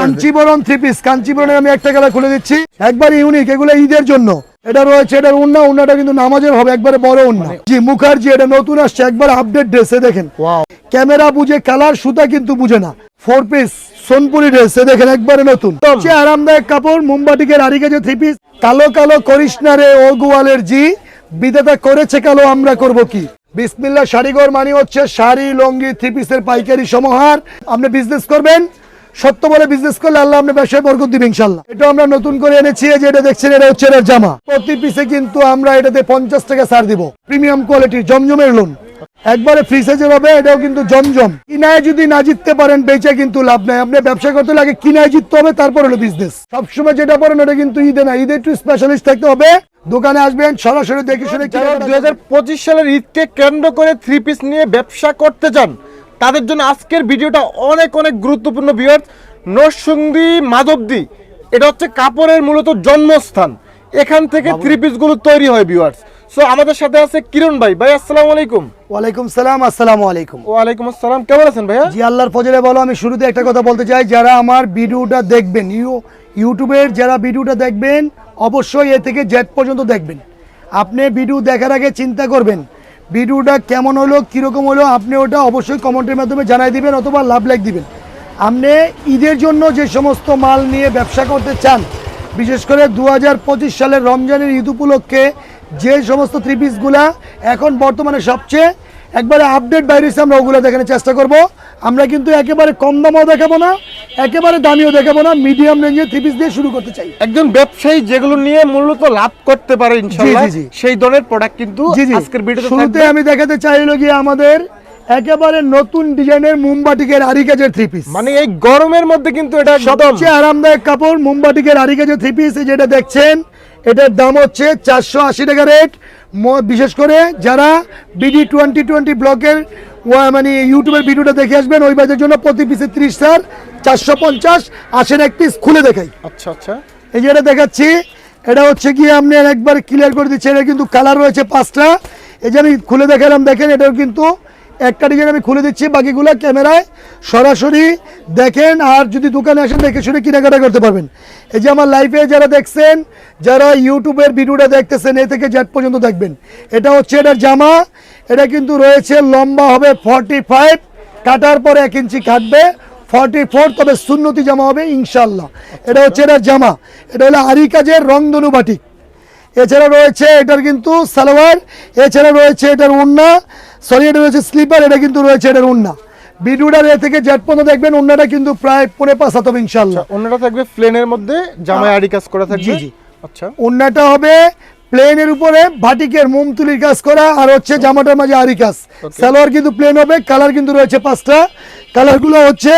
Kanjivaram three piece কাঞ্চিবরণের আমি একটা colour খুলে দিচ্ছি। একবার ইউনিক এগুলো ঈদের জন্য। এটা রয়েছে এটার উন্না উন্নাটা কিন্তু নামাজের হবে একবারে বড় উন্না। জি মুখার্জি এটা নতুন আসছে একবার আপডেট ড্রেসে দেখেন। ক্যামেরা বুঝে কালার সুতা কিন্তু বুঝে না। ফোর পিস সোনপুরি ড্রেস দেখেন একবারে নতুন। সবচেয়ে আরামদায়ক কাপড় মুম্বাটিকের গেছে থ্রি পিস কালো কালো করিস না রে ও গোয়ালের জি। বিধাতা করেছে কালো আমরা করব কি? বিসমিল্লা শাড়িঘর মানে হচ্ছে শাড়ি লঙ্গি থ্রি পিসের পাইকারি সমাহার। আপনি বিজনেস করবেন? সত্য বলে বিজনেস করলে আল্লাহ আপনি ব্যবসায় বরকত দিবে ইনশাল্লাহ এটা আমরা নতুন করে এনেছি এই যে এটা দেখছেন এটা হচ্ছে এর জামা। প্রতি পিসে কিন্তু আমরা এটাতে পঞ্চাশ টাকা ছাড় দিব। প্রিমিয়াম কোয়ালিটির জমজমের লোন একবারে ফ্রি সাইজের হবে এটাও কিন্তু জমজম। কিনায় যদি না জিততে পারেন বেচে কিন্তু লাভ নাই। আপনি ব্যবসা করতে লাগে কিনায় জিততে হবে তারপর হলো বিজনেস সবসময় যেটা পড়েন ওটা কিন্তু ঈদে না। ঈদে একটু স্পেশালিস্ট থাকতে হবে। দোকানে আসবেন সরাসরি দেখে শুনে দুই হাজার পঁচিশ সালের ঈদকে কেন্দ্র করে থ্রি পিস নিয়ে ব্যবসা করতে চান তাদের জন্য আজকের ভিডিওটা অনেক অনেক গুরুত্বপূর্ণ ভিউয়ার্স নরসিংদী মাধবদী এটা হচ্ছে কাপড়ের মূলত জন্মস্থান। এখান থেকে থ্রি পিসগুলো তৈরি হয় ভিউয়ার্স সো আমাদের সাথে আছে কিরণ ভাই। ভাই আসসালামু আলাইকুম। ওয়ালাইকুম সালাম আসসালামু আলাইকুম। ওয়ালাইকুম আসসালাম। কেমন আছেন ভাইয়া? জি আল্লাহর ফজলে বলো আমি শুরুতে একটা কথা বলতে চাই। যারা আমার ভিডিওটা দেখবেন ইউ ইউটিউবের যারা ভিডিওটা দেখবেন অবশ্যই এ থেকে জেড পর্যন্ত দেখবেন। আপনি ভিডিও দেখার আগে চিন্তা করবেন ভিডিওটা কেমন হলো, কীরকম হলো, আপনি ওটা অবশ্যই কমেন্টের মাধ্যমে জানাই দিবেন অথবা লাভ লাইক দিবেন। আপনি ঈদের জন্য যে সমস্ত মাল নিয়ে ব্যবসা করতে চান, বিশেষ করে দু হাজার পঁচিশ সালের রমজানের ঈদ উপলক্ষে যে সমস্ত থ্রি পিসগুলা এখন বর্তমানে সবচেয়ে একবারে আপডেট বাইরে আমরা ওগুলো দেখানোর চেষ্টা করব। আমরা কিন্তু একেবারে কম দামও দেখাবো না একেবারে দামিও দেখাবো না মিডিয়াম রেঞ্জে থ্রি পিস দিয়ে শুরু করতে চাই। একজন ব্যবসায়ী যেগুলো নিয়ে মূলত লাভ করতে পারে ইনশাআল্লাহ। সেই ধরনের প্রোডাক্ট কিন্তু আজকের ভিডিওতে শুরুতে আমি দেখাতে চাইলো গিয়ে আমাদের একেবারে নতুন ডিজাইনের মুম্বাটিকের আরি কাজের থ্রি পিস মানে এই গরমের মধ্যে কিন্তু এটা সবচেয়ে আরামদায়ক কাপড় মুম্বাটিকের আরি কাজের থ্রি পিস যেটা দেখছেন এটার দাম হচ্ছে চারশো আশি টাকা রেট বিশেষ করে যারা বিডি টোয়েন্টি টোয়েন্টি ব্লকের মানে ইউটিউবের ভিডিওটা দেখে আসবেন ওই বাজের জন্য প্রতি পিসে ত্রিশ স্যার চারশো পঞ্চাশ আসেন এক পিস খুলে দেখাই। আচ্ছা আচ্ছা। এই যেটা দেখাচ্ছি এটা হচ্ছে কি আপনি একবার ক্লিয়ার করে দিচ্ছি এটা কিন্তু কালার রয়েছে পাঁচটা। এই যে আমি খুলে দেখালাম দেখেন এটাও কিন্তু একটা ডিজাইন আমি খুলে দিচ্ছি, বাকিগুলো ক্যামেরায় সরাসরি দেখেন আর যদি দোকানে আসেন দেখে শুনে কেনাকাটা করতে পারবেন। এই যে আমার লাইফে যারা দেখছেন, যারা ইউটিউবের ভিডিওটা দেখতেছেন, এ থেকে জেট পর্যন্ত দেখবেন। এটা হচ্ছে এটার জামা, এটা কিন্তু রয়েছে, লম্বা হবে ফর্টি ফাইভ কাটার পরে এক ইঞ্চি কাটবে ফর্টি ফোর তবে সুন্নতি জামা হবে ইনশাল্লাহ এটা হচ্ছে এটার জামা, এটা হলো আরি কাজের রংধনু বাটিক। এছাড়া রয়েছে এটার কিন্তু সালোয়ার, এছাড়া রয়েছে এটার উন্না সরি এটা রয়েছে স্লিপার এটা কিন্তু রয়েছে এটার উন্না। ভিডিওটার এ থেকে জেট পর্যন্ত দেখবেন উন্নাটা কিন্তু প্রায় পরে পাঁচ হাত হবে ইনশাল্লাহ অন্যটা থাকবে প্লেনের মধ্যে জামায় আড়ি কাজ করা থাকবে? জি, জি। আচ্ছা। উন্নাটা হবে প্লেনের উপরে ভাটিকের মোমতুলির কাজ করা আর হচ্ছে জামাটার মাঝে আরি কাজ। সালোয়ার কিন্তু প্লেন হবে কালার কিন্তু রয়েছে পাঁচটা। কালারগুলো হচ্ছে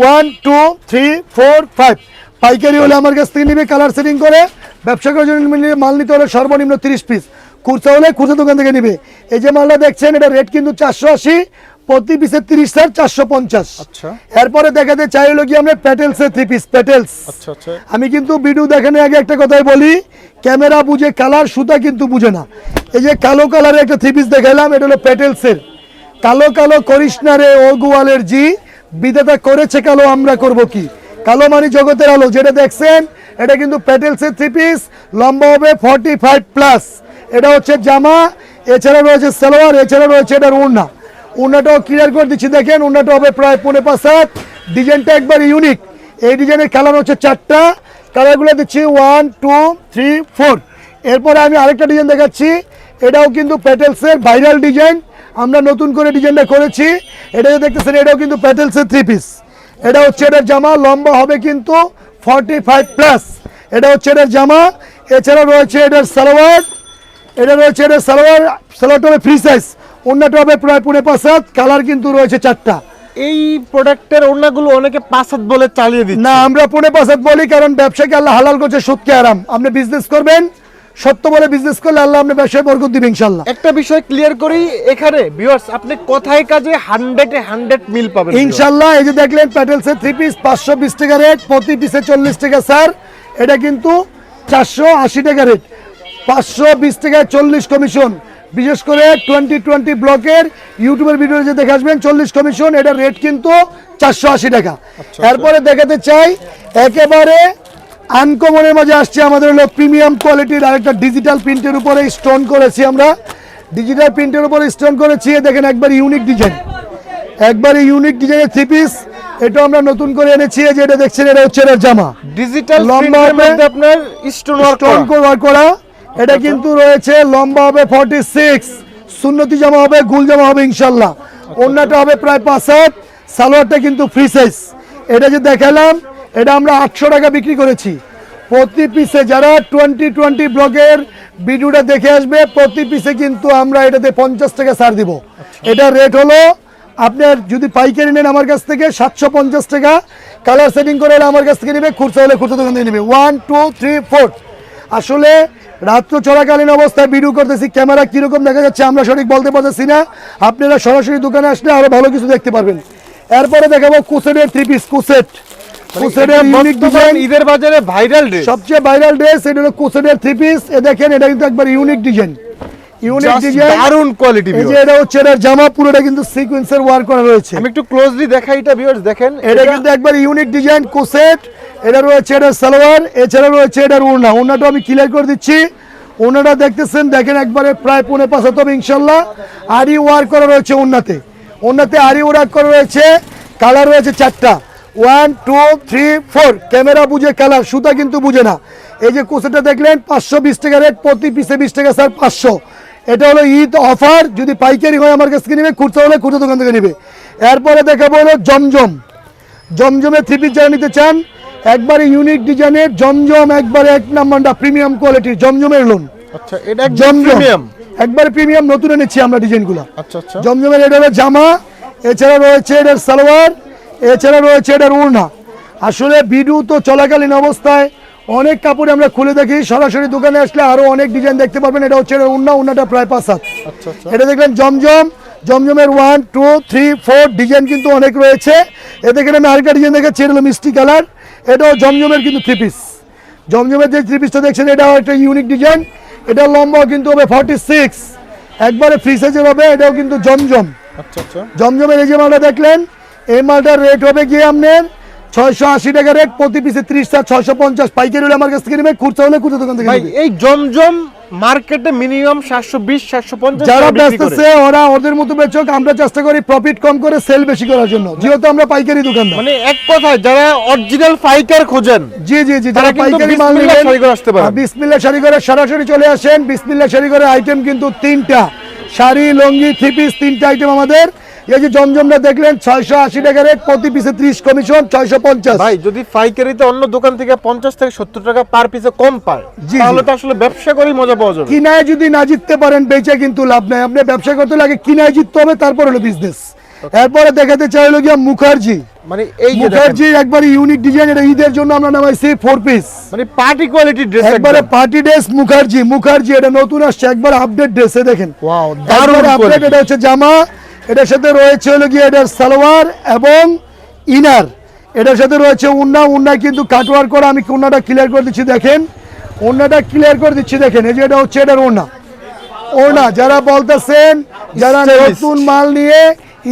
one two three four five পাইকারি হলে আমার কাছ থেকে নিবে কালার সেটিং করে ব্যবসা করার জন্য মাল নিতে হলে সর্বনিম্ন তিরিশ পিস খুচরা হলে খুচরা দোকান থেকে নিবে। এই যে মালটা দেখছেন এটা রেট কিন্তু চারশো আশি প্রতি পিসে তিরিশ স্যার চারশো পঞ্চাশ। আচ্ছা। এরপরে দেখাতে চাইলো কি আমরা প্যাটেলসের থ্রি পিস প্যাটেলস আমি কিন্তু ভিডিও দেখানোর আগে একটা কথাই বলি ক্যামেরা বুঝে কালার সুতা কিন্তু বুঝে না। এই যে কালো কালারের একটা থ্রি পিস দেখালাম এটা হলো প্যাটেলসের কালো কালো করিস না রে ও গোয়ালের জি বিধাতা করেছে কালো আমরা করব কি? কালো মানে জগতের আলো, যেটা দেখছেন, এটা কিন্তু প্যাটেলসের থ্রি পিস লম্বা হবে ফর্টি ফাইভ প্লাস এটা হচ্ছে জামা এছাড়া রয়েছে সালোয়ার এছাড়া রয়েছে এটার উড়না। উন্নাটাও ক্লিয়ার করে দিচ্ছি, দেখেন উন্নাটা হবে প্রায় পনেরো পাঁচ ডিজাইনটা একবার ইউনিক এই ডিজাইনের কালার হচ্ছে চারটা। কালারগুলো দিচ্ছি ওয়ান টু থ্রি ফোর এরপরে আমি আরেকটা ডিজাইন দেখাচ্ছি। এটাও কিন্তু প্যাটেলসের ভাইরাল ডিজাইন আমরা নতুন করে ডিজাইনটা করেছি। এটা দেখতেছেন, এটাও কিন্তু প্যাটেলসের থ্রি পিস এটা হচ্ছে এটার জামা লম্বা হবে কিন্তু ফর্টি ফাইভ প্লাস এটা হচ্ছে এটার জামা এছাড়া রয়েছে এটার সালোয়ার এটা রয়েছে এটা সালোয়ার সালোয়ারটা হবে ফ্রি সাইজ অন্যটা হবে প্রায় পুনে পাঁচ হাত কালার কিন্তু রয়েছে চারটা। এই প্রোডাক্টের ওড়নাগুলো অনেকে পাঁচ বলে চালিয়ে দিচ্ছে। না আমরা পুনে পাঁচ বলি কারণ ব্যবসাকে আল্লাহ হালাল করছে সুদকে আরাম আপনি বিজনেস করবেন সত্য বলে বিজনেস করলে আল্লাহ আপনি ব্যবসায় বরকত দিবে ইনশাল্লাহ একটা বিষয় ক্লিয়ার করি এখানে ভিউয়ার্স আপনি কথায় কাজে হান্ড্রেডে হান্ড্রেড মিল পাবেন ইনশাল্লাহ এই যে দেখলেন প্যাটেলসের থ্রি পিস পাঁচশো বিশ টাকা রেট প্রতি পিসে চল্লিশ টাকা স্যার এটা কিন্তু চারশো আশি টাকা রেট পাঁচশো বিশ টাকায় চল্লিশ কমিশন বিশেষ করে টোয়েন্টি টোয়েন্টি ব্লকের ইউটিউবের ভিডিও যে দেখে আসবেন চল্লিশ কমিশন এটার রেট কিন্তু চারশো আশি টাকা। এরপরে দেখাতে চাই একেবারে আনকমনের মাঝে আসছে আমাদের হলো প্রিমিয়াম কোয়ালিটির আরেকটা ডিজিটাল প্রিন্টের উপরে স্টোন করেছি আমরা। ডিজিটাল প্রিন্টের উপরে স্টোন করেছি দেখেন একবার ইউনিক ডিজাইন একবারে ইউনিক ডিজাইনের থ্রি পিস এটা আমরা নতুন করে এনেছি যে এটা দেখছেন এটা হচ্ছে এর জামা। ডিজিটাল লম্বা হবে। আপনার স্টোন ওয়ার্ক স্টোন ওয়ার্ক করা। এটা কিন্তু রয়েছে লম্বা হবে ফর্টি সিক্স সুন্নতি জামা হবে গুল জামা হবে ইনশাল্লাহ। অন্যটা হবে প্রায় পাঁচ সালোয়ারটা কিন্তু ফ্রি সাইজ এটা যে দেখালাম এটা আমরা আটশো টাকা বিক্রি করেছি। প্রতি পিসে যারা টোয়েন্টি টোয়েন্টি ব্লগের ভিডিওটা দেখে আসবে প্রতি পিসে কিন্তু আমরা এটাতে পঞ্চাশ টাকা ছাড় দিব। এটা রেট হলো আপনার যদি পাইকারি নেন আমার কাছ থেকে সাতশো পঞ্চাশ টাকা। কালার সেটিং করে হলে আমার কাছ থেকে নেবে খুচরা হলে খুচরা দোকান থেকে নেবে। ওয়ান টু থ্রি ফোর আসলে রাত্র চলাকালীন অবস্থায় ভিডিও করতেছি ক্যামেরা কীরকম দেখা যাচ্ছে আমরা সঠিক বলতে পারতেছি না। আপনারা সরাসরি দোকানে আসলে আরও ভালো কিছু দেখতে পারবেন। এরপরে দেখাবো কুসেটের থ্রি পিস কুসেট। ঈদের বাজারে ভাইরাল ড্রেস। সবচেয়ে ভাইরাল ড্রেস এটা হলো কুসেটের থ্রি পিস এ দেখেন এটা কিন্তু একবার ইউনিক ডিজাইন ইউনিক ডিজাইন দারুণ কোয়ালিটি এই যে এটা হচ্ছে জামা পুরোটা কিন্তু সিকোয়েন্সের ওয়ার্ক করা রয়েছে। আমি একটু ক্লোজলি দেখাই এটা ভিউয়ার্স দেখেন। এটা কিন্তু একবার ইউনিক ডিজাইন কোসেট। এটা রয়েছে সালোয়ার। এছাড়া রয়েছে এটার ওড়না। ওড়নাটা আমি ক্লিয়ার করে দিচ্ছি। দেখতেছেন দেখেন একবারে প্রায় পৌনে পাঁচ ইনশাল্লাহ। আরি ওয়ার্ক করা রয়েছে ওড়নাতে। আরি ওয়ার্ক করা রয়েছে। কালার রয়েছে চারটা। One two three four camera বুঝে কালার সুতা কিন্তু বুঝে না। এই যে কোসেটটা দেখলেন পাঁচশো বিশ টাকা রেট প্রতি পিসে বিশ টাকা স্যার পাঁচশো। এটা হলো ঈদ অফার যদি পাইকারি হয় আমার কাছ থেকে নেবে খুচরা হলে খুচরা দোকান থেকে নেবে। এরপরে দেখাবো হলো জমজম। জমজমের থ্রি পিস যারা নিতে চান একবারে ইউনিক ডিজাইনের জমজম একবারে এক নাম্বারটা প্রিমিয়াম কোয়ালিটির জমজমের লোন আচ্ছা এটা জমজম। একবারে প্রিমিয়াম নতুন এনেছি আমরা ডিজাইনগুলো আচ্ছা আচ্ছা। জমজমের এটা হলো জামা এছাড়া রয়েছে এটার সালোয়ার এছাড়া রয়েছে এটার ওড়না আসলে ভিডিও তো চলাকালীন অবস্থায় অনেক কাপড় আমরা খুলে দেখি সরাসরি দোকানে আসলে আরও অনেক ডিজাইন দেখতে পারবেন। এটা হচ্ছে ওড়না ওড়নাটা প্রায় পাঁচ হাত। আচ্ছা আচ্ছা। এটা দেখলেন জমজম জমজমের one two three four design কিন্তু অনেক রয়েছে। এ দেখেন আমি আরেকটা ডিজাইন দেখাচ্ছি এটা হলো মিষ্টি কালার। এটাও জমজমের কিন্তু থ্রি পিস জমজমের যে থ্রি পিসটা দেখছেন এটাও একটা ইউনিক ডিজাইন এটা লম্বাও কিন্তু হবে ফর্টি সিক্স একবারে ফ্রি সাইজের হবে এটাও কিন্তু জমজম। আচ্ছা। জমজমের এই যে মালটা দেখলেন এই মালটার রেট হবে গিয়ে আপনার ছয়শো আশি টাকা রেট প্রতি পিসে ত্রিশ টাকা ছয়শো পঞ্চাশ। পাইকারি হলে আমার কাছ থেকে নেবে খুচরা হলে খুচরা দোকান থেকে এই জমজম মার্কেটে মিনিমাম সাতশো বিশ সাতশো পঞ্চাশ যারা বেচতেছে ওরা ওদের মতো বেচক আমরা চেষ্টা করি প্রফিট কম করে সেল বেশি করার জন্য। যেহেতু আমরা পাইকারি দোকানদার। মানে এক কথায় যারা অরিজিনাল ফাইকার খোঁজেন জি জি জি যারা পাইকারি মাল নেবেন বিসমিল্লা শাড়ি করে সরাসরি চলে আসেন। বিসমিল্লা শাড়ি করে আইটেম কিন্তু তিনটা। শাড়ি লঙ্গি থ্রি পিস তিনটা আইটেম আমাদের। এই যে জমজমটা দেখলেন ছয়শো আশি টাকা রেট প্রতি পিসে ত্রিশ কমিশন ছয়শো পঞ্চাশ। ভাই যদি পাইকারিতে অন্য দোকান থেকে পঞ্চাশ থেকে সত্তর টাকা পার পিসে কম পায় তাহলে তো আসলে ব্যবসা করেই মজা পাওয়া যাবে। কিনায় যদি না জিততে পারেন বেচে কিন্তু লাভ নাই। আপনি ব্যবসা করতে লাগে কিনায় জিততে হবে তারপর হলো বিজনেস এরপরে দেখাতে চাইলো গিয়া মুখার্জি। মানে এই মুখার্জি একবার ইউনিক ডিজাইন এটা ঈদের জন্য আমরা নামাইছি ফোর পিস মানে পার্টি কোয়ালিটির ড্রেস একবারে পার্টি ড্রেস মুখার্জি মুখার্জি এটা নতুন আসছে একবার আপডেট ড্রেসে দেখেন। ওয়াও দারুণ আপডেট এটা হচ্ছে জামা। এটার সাথে রয়েছে হলো গিয়ে এটার সালোয়ার এবং ইনার। এটার সাথে রয়েছে উন্না উন্না কিন্তু কাটওয়ার করে। আমি উন্নাটা ক্লিয়ার করে দিচ্ছি দেখেন। উন্নাটা ক্লিয়ার করে দিচ্ছি দেখেন। এই যে এটা হচ্ছে এটার ওড়না। ওড়না যারা বলতেছেন যারা। নতুন মাল নিয়ে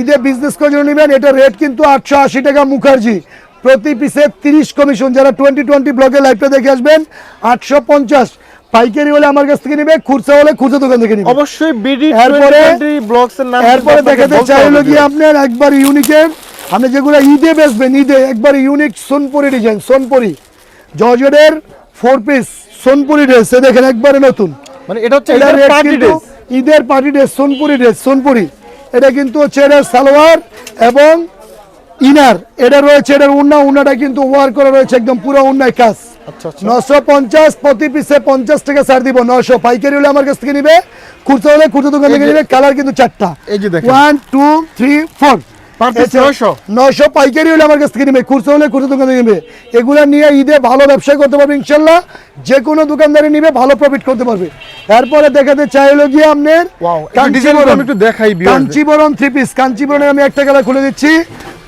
ঈদে বিজনেস করে নেবেন এটা রেট কিন্তু আটশো আশি টাকা মুখার্জি। প্রতি পিসে তিরিশ কমিশন যারা টোয়েন্টি টোয়েন্টি ব্লকে লাইভটা দেখে আসবেন আটশো পঞ্চাশ। পাইকারি হলে আমার কাছ থেকে নিবে খুচরা হলে খুচরা দোকান থেকে নিবে। অবশ্যই বিডি এরপরে- ব্লগস এর নাম এরপরে দেখাতে চাইলো কি আপনার একবার ইউনিকের আপনি যেগুলো ঈদে বেচবেন ঈদে একবার ইউনিক সোনপুরি ডিজাইন সোনপুরি। জর্জেটের ফোর পিস সোনপুরি ড্রেস দেখেন একবারে নতুন। মানে এটা হচ্ছে এটা ঈদের party dress Sonpuri dress Sonpuri. এটা কিন্তু হচ্ছে এটার সালোয়ার এবং ইনার এটা রয়েছে এটার উন্না উন্নাটা কিন্তু ওয়ার করা রয়েছে একদম পুরো উন্নায় কাজ। নশো পঞ্চাশ প্রতি পিসে পঞ্চাশ টাকা ছাড় দিব নশো পাইকারি হলে আমার কাছ থেকে নিবে খুচরা হলে খুচরা দোকান থেকে নিবে কালার কিন্তু চারটা। ওয়ান টু থ্রি ফোর 900 পাইকারি হলে আমার কাছ থেকে নিবে খুচরা হলে খুচরা দোকান থেকে নিবে এগুলা নিয়ে ঈদে ভালো ব্যবসা করতে পারবে ইনশাল্লাহ। যে কোনো দোকানদারি নিবে ভালো প্রফিট করতে পারবে। এরপরে দেখাতে চাইলো গিয়ে আপনার আমি একটু দেখাই viewers থ্রি পিস কাঞ্চিবরমের আমি একটা কালার খুলে দিচ্ছি।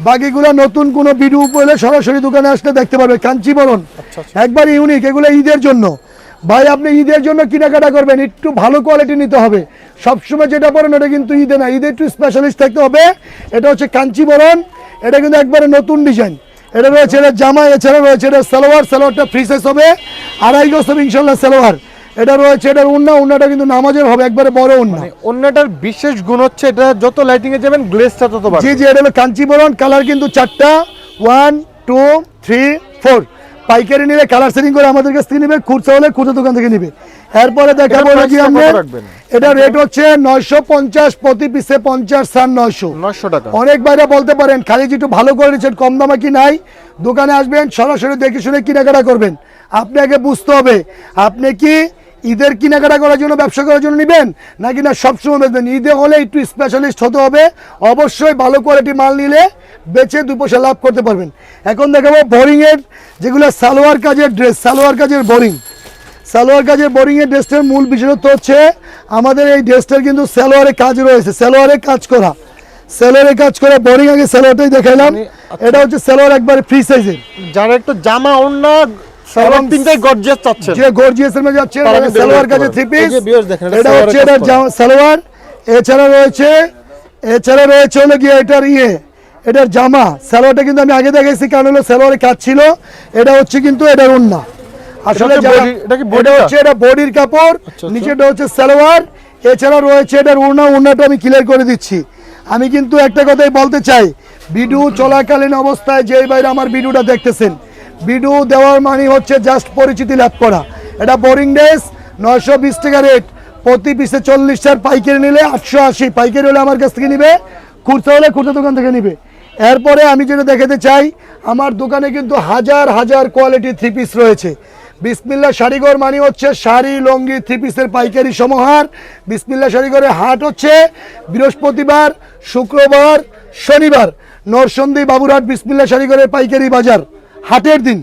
বাকিগুলো নতুন কোনো ভিডিও পেলে সরাসরি দোকানে আসলে দেখতে পারবে। কাঞ্চিবরম আচ্ছা, আচ্ছা। একবার ইউনিক এগুলো ঈদের জন্য। ভাই আপনি ঈদের জন্য কেনাকাটা করবেন একটু ভালো কোয়ালিটি নিতে হবে। সবসময় যেটা পরেন ওটা কিন্তু ঈদে না ঈদে একটু স্পেশালিস্ট থাকতে হবে। এটা হচ্ছে কাঞ্চিবরণ এটা কিন্তু একবারে নতুন ডিজাইন এটা রয়েছে এটা জামা এছাড়া রয়েছে এটা সালোয়ার সালোয়ারটা ফ্রি সাইজ হবে আড়াই গজ হবে ইনশাল্লাহ সালোয়ার। এটা রয়েছে এটার উন্না উন্নাটা কিন্তু নামাজের হবে একবারে বড় উন্না মানে অন্যটার বিশেষ গুণ হচ্ছে এটা যত লাইটিং এ যাবেন গ্লেজটা তত জি জি এটা হলো কাঞ্চিবরণ কালার কিন্তু চারটা ওয়ান টু থ্রি ফোর পাইকারি নিলে কালার সেটিং করে আমাদের কাছ থেকে নিবে খুচরা হলে খুচরা দোকান থেকে নিবে। এরপরে দেখাবো নাকি আমরা এটা রেট হচ্ছে নয়শো পঞ্চাশ প্রতি পিসে পঞ্চাশ সার নয়শো। নয়শো টাকা। অনেক বাইরে বলতে পারেন খালি যে একটু ভালো করে নিচ্ছেন কম দামে কি নাই? দোকানে আসবেন সরাসরি দেখে শুনে কেনাকাটা করবেন। আপনাকে আগে বুঝতে হবে আপনি কি ঈদের কেনাকাটা করার জন্য ব্যবসা করার জন্য নেবেন? নাকি না সবসময় বেচবেন? ঈদে হলে একটু স্পেশালিস্ট হতে হবে। অবশ্যই ভালো কোয়ালিটি মাল নিলে বেচে দু পয়সা লাভ করতে পারবেন। এখন দেখাবো বোরিংয়ের যেগুলো সালোয়ার কাজের ড্রেস সালোয়ার কাজের বোরিং সালোয়ার কাজের বোরিংয়ের এর ড্রেসটার মূল বিশেষত্ব হচ্ছে আমাদের এই ড্রেসটার কিন্তু সালোয়ারে কাজ রয়েছে। সালোয়ারে কাজ করা। সালোয়ারে কাজ করা বোরিং আগে সালোয়ারটাই দেখাইলাম। মানে, আচ্ছা। এটা হচ্ছে সালোয়ার একবারে ফ্রি সাইজের যারা একটু জামা ওন্না এবং তিনটাই গর্জিয়াস চাচ্ছেন। যে গর্জিয়াস এর মধ্যে যাচ্ছে সালোয়ার করতে থ্রি পিস এটা হচ্ছে এটা সালোয়ার। এছাড়া রয়েছে এছাড়া রয়েছে হলো গিয়ে এটার ইয়ে এটার জামা। সালোয়ারটা কিন্তু আমি আগে দেখাইছি কারণ হলো সালোয়ারে কাজ ছিল। এটা হচ্ছে কিন্তু এটার ওন্না আসলে এটা হচ্ছে এটা বডির কাপড় আচ্ছা। নিচেটা হচ্ছে সালোয়ার। এছাড়া রয়েছে এটার ওড়না ওড়নাটা আমি ক্লিয়ার করে দিচ্ছি। আমি কিন্তু একটা কথাই বলতে চাই ভিডিও চলাকালীন অবস্থায় যেই বাইরে আমার ভিডিওটা দেখতেছেন ভিডিও দেওয়ার মানে হচ্ছে জাস্ট পরিচিতি লাভ করা। এটা বোরিং ড্রেস নয়শো বিশ টাকা রেট প্রতি পিসে চল্লিশটার পাইকারি নিলে আটশো আশি। পাইকারি হলে আমার কাছ থেকে নিবে, খুচরা হলে খুচরা দোকান থেকে নিবে। এরপরে আমি যেটা দেখাতে চাই, আমার দোকানে কিন্তু হাজার হাজার কোয়ালিটির থ্রি পিস রয়েছে। বিসমিল্লা শাড়িঘর মানে হচ্ছে শাড়ি, লঙ্গি থ্রি পিসের পাইকারি সমাহার। বিসমিল্লা শাড়িঘরের হাট হচ্ছে বৃহস্পতিবার, শুক্রবার, শনিবার। নরসন্দী বাবুরহাট বিসমিল্লা শাড়িঘরের পাইকারি বাজার। হাটের দিন।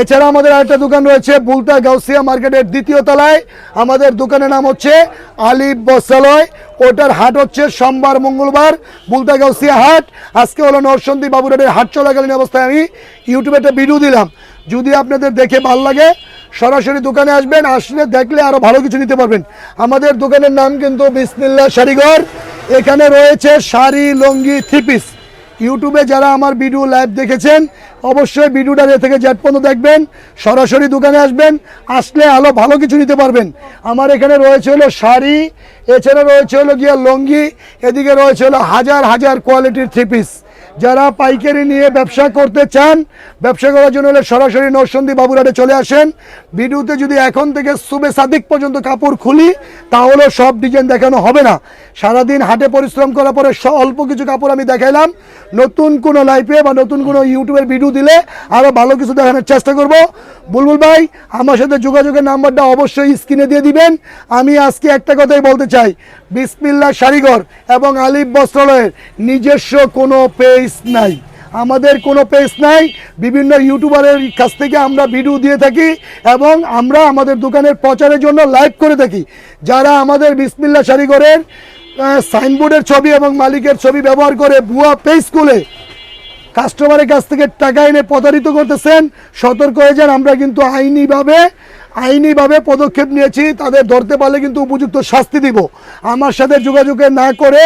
এছাড়া আমাদের আরেকটা দোকান রয়েছে বুলতা গাউসিয়া মার্কেটের দ্বিতীয় তলায়। আমাদের দোকানের নাম হচ্ছে আলিফ বস্ত্রালয়। ওটার হাট হচ্ছে সোমবার, মঙ্গলবার, বুলতা গাউসিয়া হাট। আজকে হলো নরসন্দী বাবুরহাটের হাট চলাকালীন অবস্থায় আমি ইউটিউবে একটা ভিডিও দিলাম। যদি আপনাদের দেখে ভালো লাগে, সরাসরি দোকানে আসবেন, আসলে দেখলে আরও ভালো কিছু নিতে পারবেন। আমাদের দোকানের নাম কিন্তু বিসমিল্লা শাড়িঘর এখানে রয়েছে শাড়ি, লঙ্গি, থ্রি পিস। ইউটিউবে যারা আমার ভিডিও লাইভ দেখেছেন, অবশ্যই ভিডিওটা এ থেকে জ্যাট পর্যন্ত দেখবেন, সরাসরি দোকানে আসবেন, আসলে আলো ভালো কিছু নিতে পারবেন। আমার এখানে রয়েছে হলো শাড়ি, এছাড়া রয়েছে হলো গিয়া লঙ্গি, এদিকে রয়েছে হলো হাজার হাজার কোয়ালিটির থ্রি পিস যারা পাইকারি নিয়ে ব্যবসা করতে চান, ব্যবসা করার জন্য হলে সরাসরি নরসন্দী বাবুরাটে চলে আসেন। ভিডিওতে যদি এখন থেকে সুবে সাদিক পর্যন্ত কাপড় খুলি, তাহলে সব ডিজাইন দেখানো হবে না। সারাদিন হাটে পরিশ্রম করার পরে অল্প কিছু কাপড় আমি দেখাইলাম। নতুন কোনো লাইফে বা নতুন কোনো ইউটিউবের ভিডিও দিলে আরও ভালো কিছু দেখানোর চেষ্টা করব। বুলবুল ভাই, আমার সাথে যোগাযোগের নাম্বারটা অবশ্যই স্ক্রিনে দিয়ে দিবেন। আমি আজকে একটা কথাই বলতে চাই। বিসমিল্লা শাড়িঘর এবং আলিফ বস্ত্রালয়ের নিজস্ব কোনো পেজ নাই। আমাদের কোনো পেজ নাই। বিভিন্ন ইউটিউবারের কাছ থেকে আমরা ভিডিও দিয়ে থাকি এবং আমরা আমাদের দোকানের প্রচারের জন্য লাইভ করে থাকি। যারা আমাদের বিসমিল্লা শাড়িঘরের সাইনবোর্ডের ছবি এবং মালিকের ছবি ব্যবহার করে ভুয়া পেজ খুলে কাস্টমারের কাছ থেকে টাকা এনে প্রতারিত করতেছেন, সতর্ক হয়ে যান। আমরা কিন্তু আইনিভাবে আইনিভাবে পদক্ষেপ নিয়েছি, তাদের ধরতে পারলে কিন্তু উপযুক্ত শাস্তি দিব। আমার সাথে যোগাযোগে না করে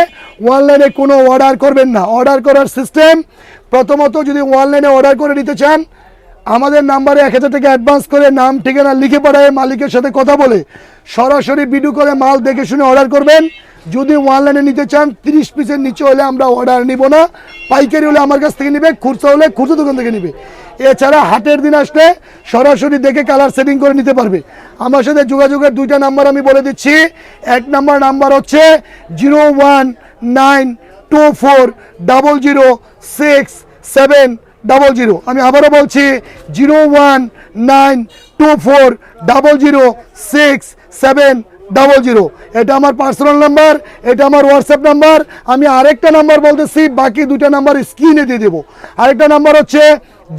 অনলাইনে কোনো অর্ডার করবেন না। অর্ডার করার সিস্টেম, প্রথমত যদি অনলাইনে অর্ডার করে নিতে চান, আমাদের নাম্বারে এক হাজার টাকা অ্যাডভান্স করে নাম, ঠিকানা লিখে পাঠায় মালিকের সাথে কথা বলে সরাসরি ভিডিও করে মাল দেখে শুনে অর্ডার করবেন। যদি অনলাইনে নিতে চান, তিরিশ পিসের নিচে হলে আমরা অর্ডার নিব না। পাইকারি হলে আমার কাছ থেকে নিবে, খুচরা হলে খুচরা দোকান থেকে নিবে। এছাড়া হাটের দিন আসলে সরাসরি দেখে কালার সেটিং করে নিতে পারবে। আমার সাথে যোগাযোগের দুইটা নাম্বার আমি বলে দিচ্ছি। এক নাম্বার নাম্বার হচ্ছে zero one nine two four double zero six seven double zero. আমি আবারও বলছি, zero one nine two four double zero six seven double zero এটা আমার পার্সোনাল নাম্বার এটা আমার হোয়াটসঅ্যাপ নাম্বার আমি আরেকটা নাম্বার বলতেছি, বাকি দুটা নাম্বার স্ক্রিনে দিয়ে দেবো। আরেকটা নাম্বার হচ্ছে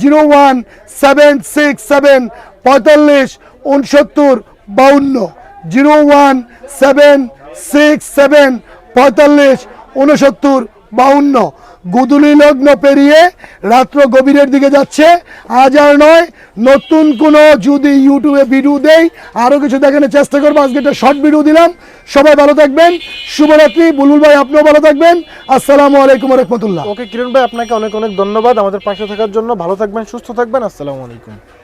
zero one seven six seven পঁয়তাল্লিশ উনসত্তর বাউন্ন। Zero one seven six seven পঁয়তাল্লিশ উনসত্তর বাউন্ন। গুদুলি লগ্ন পেরিয়ে রাত্র গভীরের দিকে যাচ্ছে। আজ আর নয়, নতুন কোনো যদি ইউটিউবে ভিডিও দেই আরও কিছু দেখানোর চেষ্টা করব। আজকে একটা শর্ট ভিডিও দিলাম। সবাই ভালো থাকবেন। শুভরাত্রি। বুলবুল ভাই, আপনিও ভালো থাকবেন। আসসালামু আলাইকুম রহমতুল্লাহ। ওকে, কিরণ ভাই, আপনাকে অনেক অনেক ধন্যবাদ আমাদের পাশে থাকার জন্য। ভালো থাকবেন, সুস্থ থাকবেন। আসসালামু আলাইকুম।